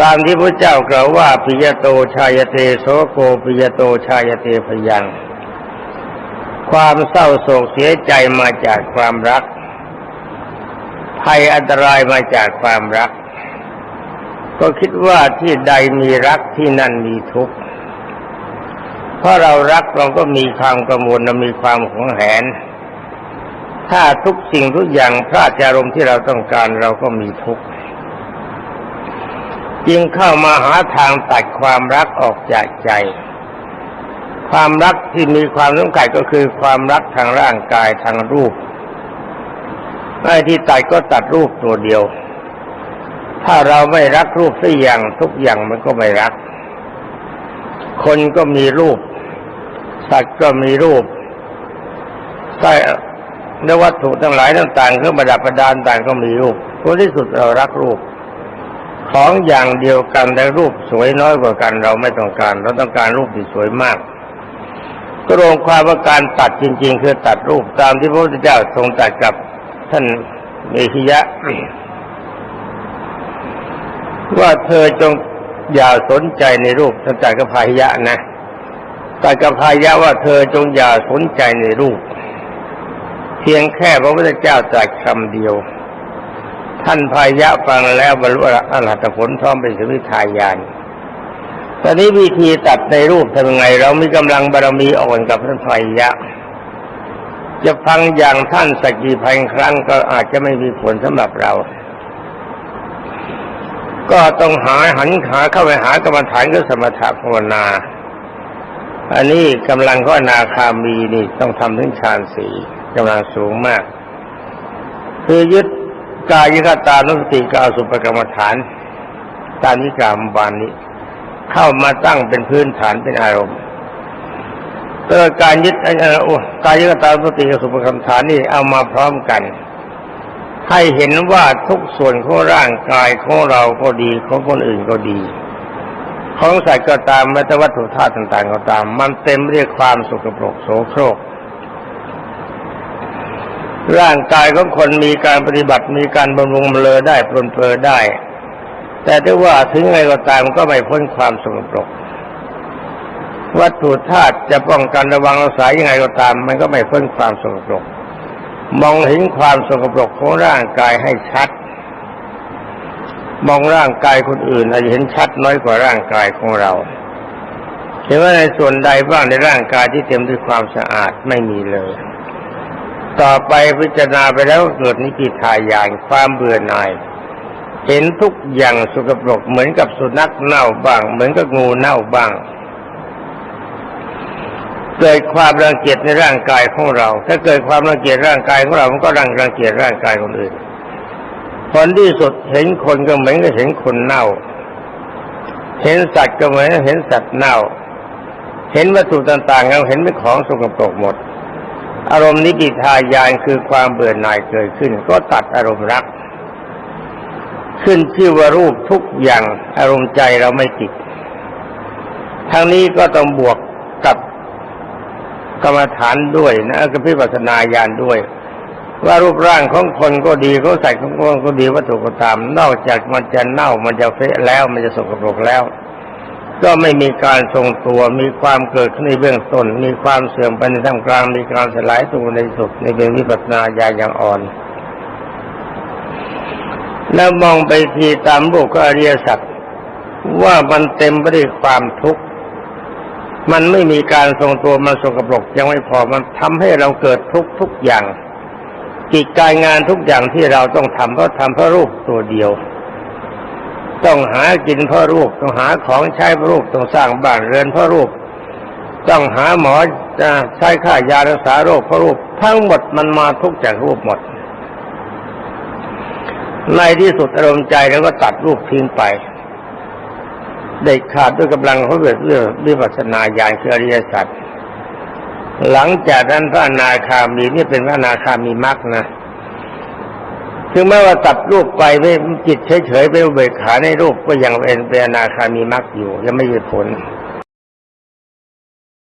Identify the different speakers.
Speaker 1: ตามที่พระเจ้ากล่าวว่าปิยโตชายเตโสโกปิยโตชายเตพยัง ความเศร้าโศกเสียใจมาจากความรัก ภัยอันตรายมาจากความรัก ก็คิดว่าที่ใดมีรักที่นั่นมีทุกข์เพราะเรารักเราก็มีความกังวลและมีความหวงแหน ถ้าทุกสิ่งทุกอย่างพลาดจากอารมณ์ที่เราต้องการเราก็มีทุกข์ จึงเข้ามาหาทางตัดความรักออกจากใจ ความรักที่มีความสำคัญก็คือความรักทางร่างกายทางรูปไอ้ที่ตัดก็ตัดรูปตัวเดียว ถ้าเราไม่รักรูปสักอย่างทุกอย่างมันก็ไม่รัก คนก็มีรูป สัตว์ก็มีรูปใช่ในวัตถุทั้งหลายต่างๆเครื่องประดับประดานต่างก็มีรูปผลที่สุดเรารักรูป ของอย่างเดียวกันแต่รูปสวยน้อยกว่ากัน เราไม่ต้องการ เราต้องการรูปที่สวยมากก็รวมความว่าการตัดจริง ๆ คือตัดรูปตามที่พระพุทธเจ้าทรงตัดกับท่านเมขิยะ ว่าเธอจงอย่าสนใจในรูปท่านตัดกับพายะนะตัดกับพายะว่าเธอจงอย่าสนใจในรูป เพียงแค่พระพุทธเจ้าตรัสคำเดียว ท่านพายะฟังแล้วบรรลุอรหัตผลพร้อมเป็นสมิทายานตอนนี้วิธีตัดในรูปทำยังไง เรามีกำลังบารมีอ่อนกับท่านพายะ จะฟังอย่างท่านสักกี่พันครั้งก็อาจจะไม่มีผลสำหรับเรา ก็ต้องหาหันขาเข้าไปหากรรมฐานก็สมถะภาวนา อันนี้กำลังก็นาคามีนี่ต้องทำถึงฌานสีกำลังสูงมาก คือยึด กายกตานุสติกาสุปกรรมฐานตานิกรรมบานนี้ เข้ามาตั้งเป็นพื้นฐานเป็นอารมณ์ตัวการยึดโอ้กายกตานุสติกาสุปกรรมฐานนี่เอามาพร้อมกัน ให้เห็นว่าทุกส่วนของร่างกายของเราก็ดีของคนอื่นก็ดีของสัตว์ก็ตามแม้แต่วัตถุธาตุต่าง ๆ ก็ตาม มันเต็มด้วยความสกปรกโสโครก ร่างกายของคนมีการปฏิบัติมีการบำรุงบำเลอได้ปลนเพลอได้ แต่ถ้าว่าถึงไงก็ตามก็ไม่พ้นความสกปรก วัตถุธาตุจะป้องกันระวังรักษายังไงก็ตาม มันก็ไม่พ้นความสกปรก มองเห็นความสกปรกของร่างกายให้ชัด มองร่างกายคนอื่นอาจจะเห็นชัดน้อยกว่าร่างกายของเราเห็นว่าในส่วนใดบ้างในร่างกายที่เต็มด้วยความสะอาดไม่มีเลย ต่อไปพิจารณาไปแล้วเกิดนิพิทายานความเบื่อหน่าย เห็นทุกอย่างสกปรกเหมือนกับสุนัขเน่าบ้าง เหมือนกับงูเน่าบ้าง เกิดความรังเกียจในร่างกายของเรา ถ้าเกิดความรังเกียจร่างกายของเรา มันก็รังรังเกียจร่างกายคนอื่นผลที่สุดเห็นคนก็เหมือนกับเห็นคนเน่า เห็นสัตว์ก็เหมือนเห็นสัตว์เน่า เห็นวัตถุต่างๆเราเห็นเป็นของสกปรกหมด อารมณ์นิพิทายานคือความเบื่อหน่ายเกิดขึ้น ก็ตัดอารมณ์รัก ขึ้นชื่อว่ารูปทุกอย่างอารมณ์ใจเราไม่ติดทางนี้ก็ต้องบวกกับกรรมฐานด้วยนะกับพิปัสนาญาณด้วย ว่ารูปร่างของคนก็ดีเขาใส่ของคนก็ดีวัตถุก็ตามนอกจากมันจะเน่ามันจะเฟะแล้วมันจะสกปรกแล้ว ก็ไม่มีการทรงตัว มีความเกิดขึ้นในเบื้องต้น มีความเสื่อมไปในท่ามกลาง มีการสลายตัวในสุดในเป็นวิปัสนาญาอย่างอ่อน แล้วมองไปทีตามรูปก็อริยสัจว่ามันเต็มไปด้วยความทุกข์ มันไม่มีการทรงตัว มันสกปรกยังไม่พอ มันทำให้เราเกิดทุกทุกอย่างกิจการงานทุกอย่างที่เราต้องทำเพราะทำเพราะรูปตัวเดียว ต้องหากินพราะรูป ต้องหาของใช้พราะรูป ต้องสร้างบ้านเรือนพราะรูป ต้องหาหมอจะใช้ค่ายารักษาโรคพราะรูป ทั้งหมดมันมาทุกจากรูปหมด ในที่สุดอารมณ์ใจแล้วก็ตัดรูปทิ้งไปได้ขาดด้วยกำลังเขาเกิดเรื่องวิปัสสนาญาณคืออริยสัจหลังจากนั้นพระอนาคามีนี่เป็นพระอนาคามีมรรคนะ ถึงแม้ว่าตัดรูปไปไม่จิตเฉยๆไปเบิกขาในรูปก็ยังเป็นเป็นอนาคามีมรรคอยู่ยังไม่หยุดผล